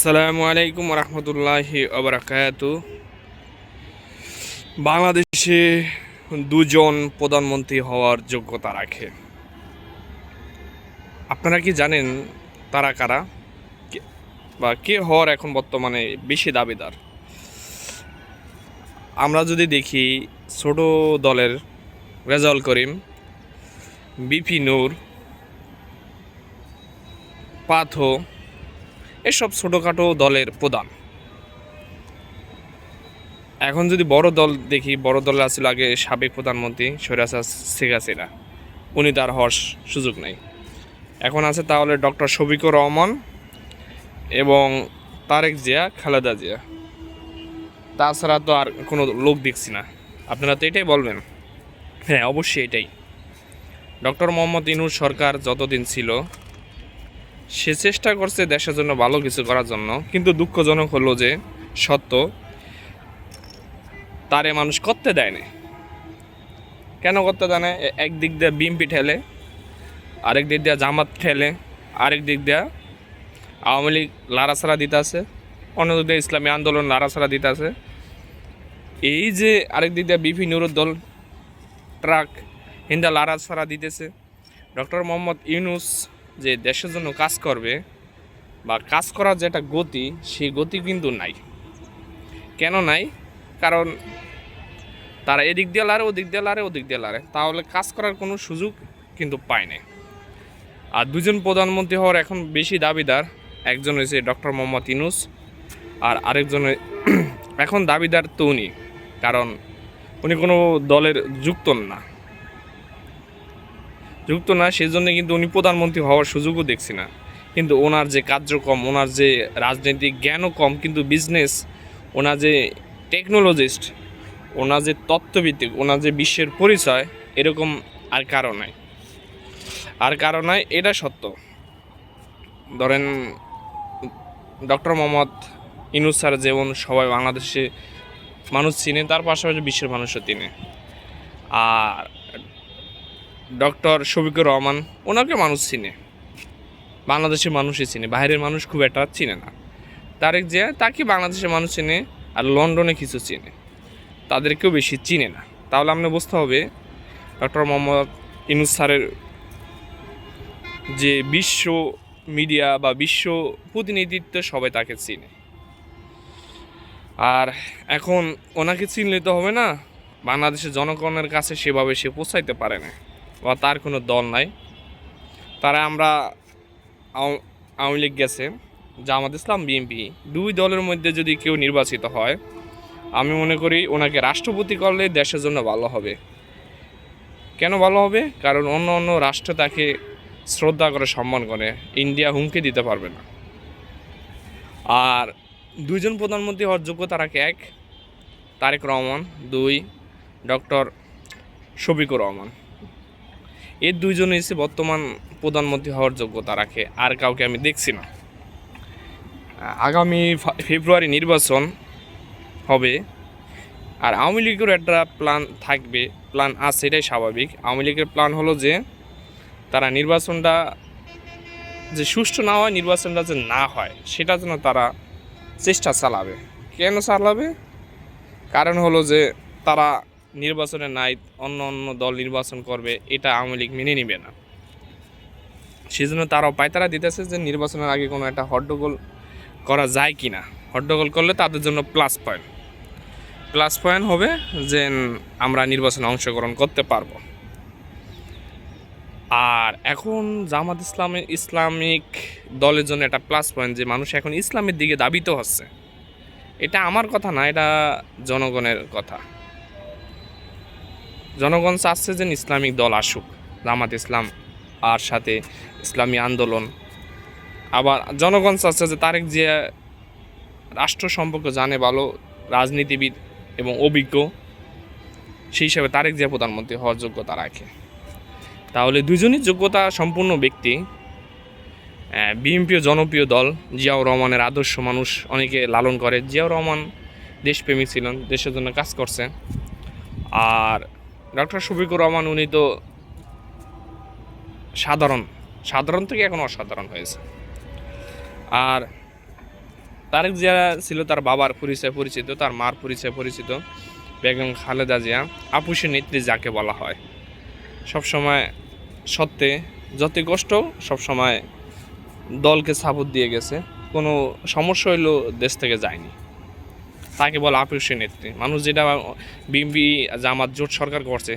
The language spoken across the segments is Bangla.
আসসালামু আলাইকুম রহমতুল্লাহি আবরাকাত বাংলাদেশে দুজন প্রধানমন্ত্রী হওয়ার যোগ্যতা রাখে। আপনারা কি জানেন তারা কারা? বা কে হওয়ার এখন বর্তমানে বেশি দাবিদার? আমরা যদি দেখি ছোট দলের রেজাউল করিম, বিপি নূর, পাথো এসব ছোটোখাটো দলের প্রধান। এখন যদি বড় দল দেখি, বড় দলে আছিল আগে সাবেক প্রধানমন্ত্রী সৈরাসা শেখ হাসিনা। উনি তার হওয়ার সুযোগ নেই। এখন আছে তাহলে ডক্টর শফিকুর রহমান এবং তারেক জিয়া, খালেদা জিয়া। তাছাড়া তো আর কোনো লোক দেখছি না। আপনারা তো এটাই বলবেন। হ্যাঁ অবশ্যই এটাই। ডক্টর মোহাম্মদ ইনুর সরকার যতদিন ছিল সে চেষ্টা করছে দেশের জন্য ভালো কিছু করার জন্য, কিন্তু দুঃখজনক হলো যে সত্য, তারে মানুষ করতে দেয় না কেন করতে দেয় না একদিক দিয়ে বিএমপি ঠেলে, আরেক দিক দিয়ে জামাত ঠেলে, আরেক দিক দিয়ে আওয়ামী লীগ লাড়াছাড়া দিতে আছে অন্য দিক দিয়ে ইসলামী আন্দোলন লাড়াছাড়া দিতে আছে। এই যে আরেক দিক দিয়ে বিপি নুরুর ট্রাক হিন্দা লাড়াছাড়া দিতেছে, ডক্টর মোহাম্মদ ইউনুস যে দেশের জন্য কাজ করবে বা কাজ করার যে একটা গতি, সেই গতি কিন্তু নাই। কেন নাই? কারণ তারা এদিক দিয়ে লারে, ওদিক দিয়ে লারে, ওদিক দিয়ে লারে। তাহলে কাজ করার কোনো সুযোগ কিন্তু পায় না আর দুজন প্রধানমন্ত্রী হওয়ার এখন বেশি দাবিদার। একজন হয়েছে ডক্টর মোহাম্মদ ইনুস আর আরেকজন এখন দাবিদার তো উনি। কারণ উনি কোনো দলের যুক্ত না। যুক্ত না সেই জন্য কিন্তু উনি প্রধানমন্ত্রী হওয়ার সুযোগও দেখছি না। কিন্তু ওনার যে কার্যক্রম, ওনার যে রাজনৈতিক জ্ঞানও কম, কিন্তু বিজনেস ওনার যে টেকনোলজিস্ট ওনার যে তত্ত্বভিত্তিক, ওনার যে বিশ্বের পরিচয়, এরকম আর কারও নাই। আর কারও নাই, এটা সত্য। ধরেন ডক্টর মোহাম্মদ ইনুস স্যার যেমন সবাই বাংলাদেশে মানুষ চিনে, তার পাশাপাশি বিশ্বের মানুষও চিনে। আর ডক্টর শফিকুর রহমান, ওনাকে মানুষ চিনে। বাংলাদেশের মানুষই চিনে, বাইরের মানুষ খুব একটা চিনে না। তারেক জিয়া তাকে বাংলাদেশের মানুষ চিনে আর লন্ডনে কিছু চিনে। তাদেরকেও বেশি চিনে না। তাহলে আমরা বুঝতে হবে, ডক্টর মোহাম্মদ ইনুস স্যারের যে বিশ্ব মিডিয়া বা বিশ্ব প্রতিনিধিত্ব, সবাই তাকে চিনে। আর এখন ওনাকে চিনলে তো হবে না, বাংলাদেশের জনগণের কাছে সেভাবে সে পৌঁছাইতে পারে না। বা তার কোনো দল নাই। তারা আমরা আওয়ামী লীগ গেছে, জামাত ইসলাম, বিএনপি, দুই দলের মধ্যে যদি কেউ নির্বাচিত হয়, আমি মনে করি ওনাকে রাষ্ট্রপতি করলে দেশের জন্য ভালো হবে। কেন ভালো হবে? কারণ অন্য অন্য রাষ্ট্র তাকে শ্রদ্ধা করে সম্মান করে, ইন্ডিয়া হুমকি দিতে পারবে না। আর দুইজন প্রধানমন্ত্রী হওয়ার যোগ্যতা রাখে এক, তারেক রহমান, দুই, ডক্টর শফিকুর রহমান। এই দুইজন এসে বর্তমান প্রধানমন্ত্রী হওয়ার যোগ্যতা রাখে আর কাউকে আমি দেখছি না। আগামী ফেব্রুয়ারি নির্বাচন হবে, আর আওয়ামী লীগের একটা প্ল্যান থাকবে প্ল্যান আছে, এটাই স্বাভাবিক। আওয়ামী লীগের প্ল্যান হলো যে, তারা নির্বাচনটা যে সুষ্ঠু না হয়, নির্বাচনটা যে না হয়, সেটা জন্য তারা চেষ্টা চালাবে। কেন চালাবে? কারণ হলো যে, তারা নির্বাচনে নাই, অন্য অন্য দল নির্বাচন করবে, এটা আওয়ামী লীগ মেনে নিবে না। সেই জন্য তারাও পায়তারা দিতেছে যে নির্বাচনের আগে কোনো একটা হট্টগোল করা যায় কি না হট্টগোল করলে তাদের জন্য প্লাস পয়েন্ট প্লাস পয়েন্ট হবে যে আমরা নির্বাচনে অংশগ্রহণ করতে পারব। আর এখন জামাত ইসলামের ইসলামিক দলের জন্য একটা প্লাস পয়েন্ট যে মানুষ এখন ইসলামের দিকে দাবিত হচ্ছে। এটা আমার কথা না, এটা জনগণের কথা। জনগণ চাচ্ছে যে ইসলামিক দল আসুক, জামাত ইসলাম আর সাথে ইসলামী আন্দোলন। আবার জনগণ চাচ্ছে যে তারেক জিয়া রাষ্ট্র সম্পর্কে জানে ভালো, রাজনীতিবিদ এবং অভিজ্ঞ, সেই হিসাবে তারেক জিয়া প্রধানমন্ত্রী হওয়ার যোগ্যতা রাখে। তাহলে দুজনই যোগ্যতা সম্পূর্ণ ব্যক্তি। বিএনপিও জনপ্রিয় দল, জিয়াউর রহমানের আদর্শ মানুষ অনেকে লালন করে। জিয়াউর রহমান দেশপ্রেমী ছিলেন, দেশের জন্য কাজ করছে। আর ডক্টর শফিকুর রহমান উনি তো সাধারণ সাধারণ থেকে এখন অসাধারণ হয়েছে। আর তারেক জিয়া ছিল তার বাবার পরিচয় পরিচিত, তার মার পরিচয় পরিচিত, বেগম খালেদা জিয়া আপুসী নেত্রী যাকে বলা হয়। সবসময় সত্ত্বে যতই কষ্ট, সবসময় দলকে সাপোর্ট দিয়ে গেছে। কোনো সমস্যা হইলেও দেশ থেকে যায়নি। তাকে বলে আপুসী নেত্রী। মানুষ যেটা বিএনপি জামাত, জোট সরকার করছে,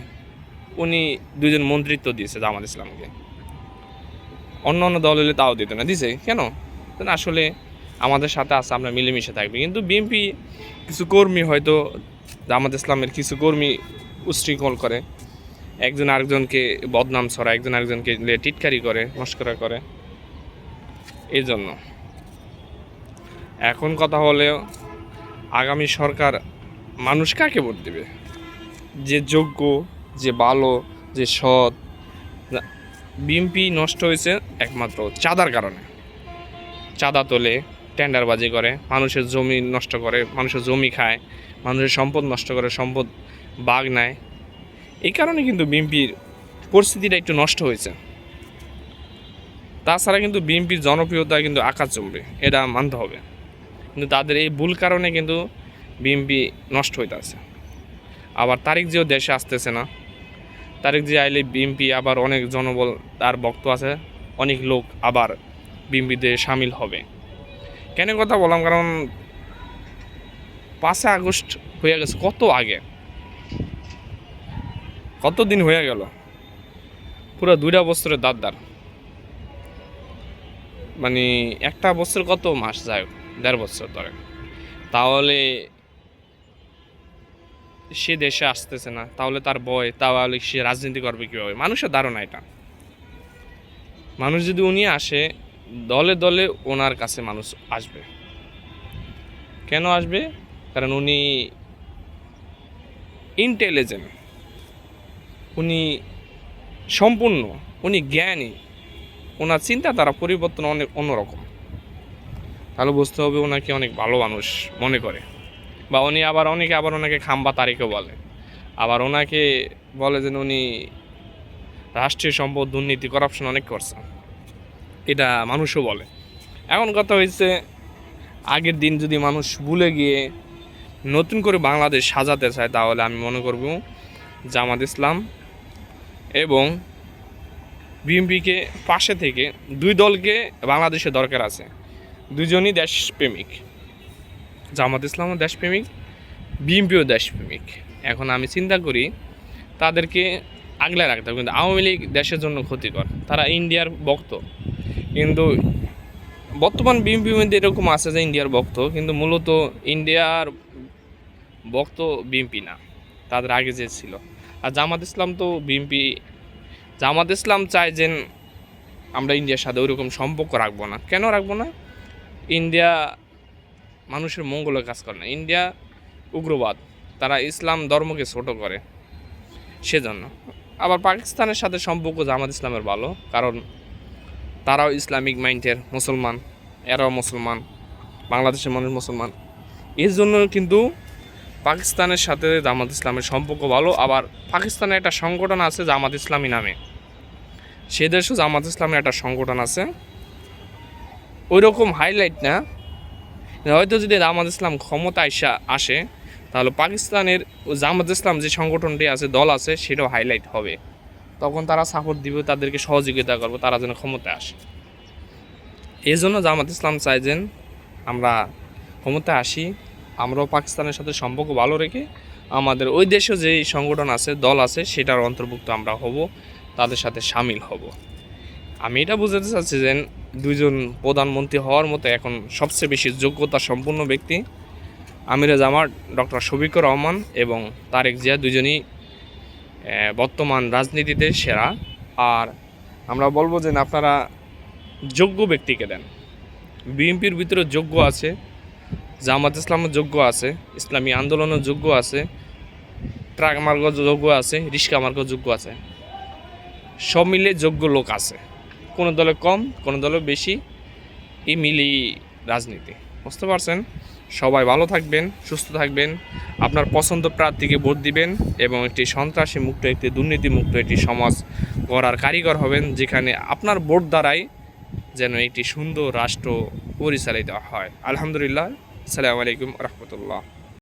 উনি দুজন মন্ত্রিত্ব দিয়েছে জামাত ইসলামকে। অন্য অন্য দল হলে তাও দিত না। দিছে? কেন? আসলে আমাদের সাথে আছে, আমরা মিলেমিশে থাকবে। কিন্তু বিএনপি কিছু কর্মী হয়তো জামাত ইসলামের কিছু কর্মী উশৃঙ্খল করে। একজন আরেকজনকে বদনাম ছড়া একজন আরেকজনকে টিটকারি করে, মস্করা করে। এই জন্য এখন কথা হলে আগামী সরকার মানুষ কাকে ভোট দেবে? যে যোগ্য, যে ভালো, যে সৎ বিএমপি নষ্ট হয়েছে একমাত্র চাঁদার কারণে। চাঁদা তোলে, টেন্ডারবাজি করে, মানুষের জমি নষ্ট করে, মানুষের জমি খায়, মানুষের সম্পদ নষ্ট করে, সম্পদ বাঘ নেয়। এই কারণে কিন্তু বিএনপির পরিস্থিতিটা একটু নষ্ট হয়েছে। তাছাড়া কিন্তু বিএনপির জনপ্রিয়তা কিন্তু আকাশ জমবে এটা মানতে হবে। কিন্তু তাদের এই ভুল কারণে কিন্তু বিএনপি নষ্ট হইতে আছে আবার তারিখ যেও দেশে আসতেছে না। তারিখ যে আইলে বিএনপি আবার অনেক জনবল তার বক্ত আছে, অনেক লোক আবার বিএনপিতে সামিল হবে। কেন কথা বললাম? কারণ পাঁচই আগস্ট হয়ে গেছে, কত আগে? কত দিন হয়ে গেল? পুরো দুইটা বছরের দাঁত মানে একটা বছর কত মাস? যায় দেড় বছর ধরে। তাহলে সে দেশে আসতেছে না, তাহলে তার বয়, তাহলে সে রাজনীতি করবে কীভাবে? মানুষের ধারণা এটা। মানুষ যদি উনি আসে, দলে দলে ওনার কাছে মানুষ আসবে। কেন আসবে? কারণ উনি ইন্টেলিজেন্ট উনি সম্পূর্ণ, উনি জ্ঞানী। ওনার চিন্তাধারা পরিবর্তন অনেক অন্যরকম। তাহলে বুঝতে হবে ওনাকে অনেক ভালো মানুষ মনে করে। বা উনি আবার অনেকে আবার ওনাকে খাম্বা তারিখও বলে। আবার ওনাকে বলে যে উনি রাষ্ট্রীয় সম্পদ, দুর্নীতি করাপশন অনেক করছে। এটা মানুষও বলে। এখন কথা হয়েছে আগের দিন যদি মানুষ ভুলে গিয়ে নতুন করে বাংলাদেশ সাজাতে চায়, তাহলে আমি মনে করব জামাত ইসলাম এবং বিএনপিকে পাশে থেকে দুই দলকে বাংলাদেশে দরকার আছে। দুজনই দেশপ্রেমিক। জামাত ইসলামও দেশপ্রেমিক, বিএনপিও দেশপ্রেমিক। এখন আমি চিন্তা করি, তাদেরকে আগলে রাখতে হবে। কিন্তু আওয়ামী লীগ দেশের জন্য ক্ষতিকর। তারা ইন্ডিয়ার ভক্ত। কিন্তু বর্তমান বিএনপি মধ্যে এরকম আছে যে ইন্ডিয়ার ভক্ত। কিন্তু মূলত ইন্ডিয়ার ভক্ত বিএনপি না। তাদের আগে যে ছিল। আর জামাত ইসলাম তো বিএনপি, জামাত ইসলাম চায় যে আমরা ইন্ডিয়ার সাথে ওইরকম সম্পর্ক রাখব না। কেন রাখব না? ইন্ডিয়া মানুষের মঙ্গলে কাজ করে না। ইন্ডিয়া উগ্রবাদ, তারা ইসলাম ধর্মকে ছোট করে সেজন্য। আবার পাকিস্তানের সাথে সম্পর্ক জামাত ইসলামের ভালো, কারণ তারাও ইসলামিক মাইন্ডের মুসলমান, এরাও মুসলমান, বাংলাদেশের মানুষ মুসলমান। এর জন্য কিন্তু পাকিস্তানের সাথে জামাত ইসলামের সম্পর্ক ভালো, আবার পাকিস্তানে একটা সংগঠন আছে জামাত ইসলামী নামে। সে দেশেও জামাত ইসলামের একটা সংগঠন আছে। ওই রকম হাইলাইট না। হয়তো যদি জামাত ইসলাম ক্ষমতা আসা তাহলে পাকিস্তানের জামাত ইসলাম যে সংগঠনটি আছে, দল আছে, সেটাও হাইলাইট হবে। তখন তারা সাপোর্ট দিবে, তাদেরকে সহযোগিতা করবে, তারা যেন ক্ষমতায় আসে। এই জন্য জামাত ইসলাম চাই যেন আমরা ক্ষমতায় আসি, আমরাও পাকিস্তানের সাথে সম্পর্ক ভালো রেখে আমাদের ওই দেশে যে সংগঠন আছে, দল আছে, সেটার অন্তর্ভুক্ত আমরা হব, তাদের সাথে সামিল হব। আমি এটা বুঝাতে চাচ্ছি যে দুইজন প্রধানমন্ত্রী হওয়ার মতো এখন সবচেয়ে বেশি যোগ্যতা সম্পন্ন ব্যক্তি আমিরে জামার ডক্টর শফিকুর রহমান এবং তারেক জিয়া দুজনই বর্তমান রাজনীতিতে সেরা। আর আমরা বলব যে আপনারা যোগ্য ব্যক্তিকে দেন। বিএনপির ভিতরে যোগ্য আছে, জামাত ইসলামের যোগ্য আছে, ইসলামী আন্দোলনের যোগ্য আছে, ট্রাক মার্গ যোগ্য আছে, রিক্সা মার্গ যোগ্য আছে। সব মিলে যোগ্য লোক আছে। কোনো দলে কম, কোনো দলে বেশি, এই মিলিয়ে রাজনীতি। বুঝতে পারছেন? সবাই ভালো থাকবেন, সুস্থ থাকবেন। আপনার পছন্দ প্রার্থীকে ভোট দিবেন এবং একটি সন্ত্রাসী মুক্ত, একটি দুর্নীতি মুক্ত, একটি সমাজ গড়ার কারিগর হবেন, যেখানে আপনার ভোট দ্বারাই যেন একটি সুন্দর রাষ্ট্র পরিচালিত হয়। আলহামদুলিল্লাহ। আসসালামু আলাইকুম রহমতুল্লাহ।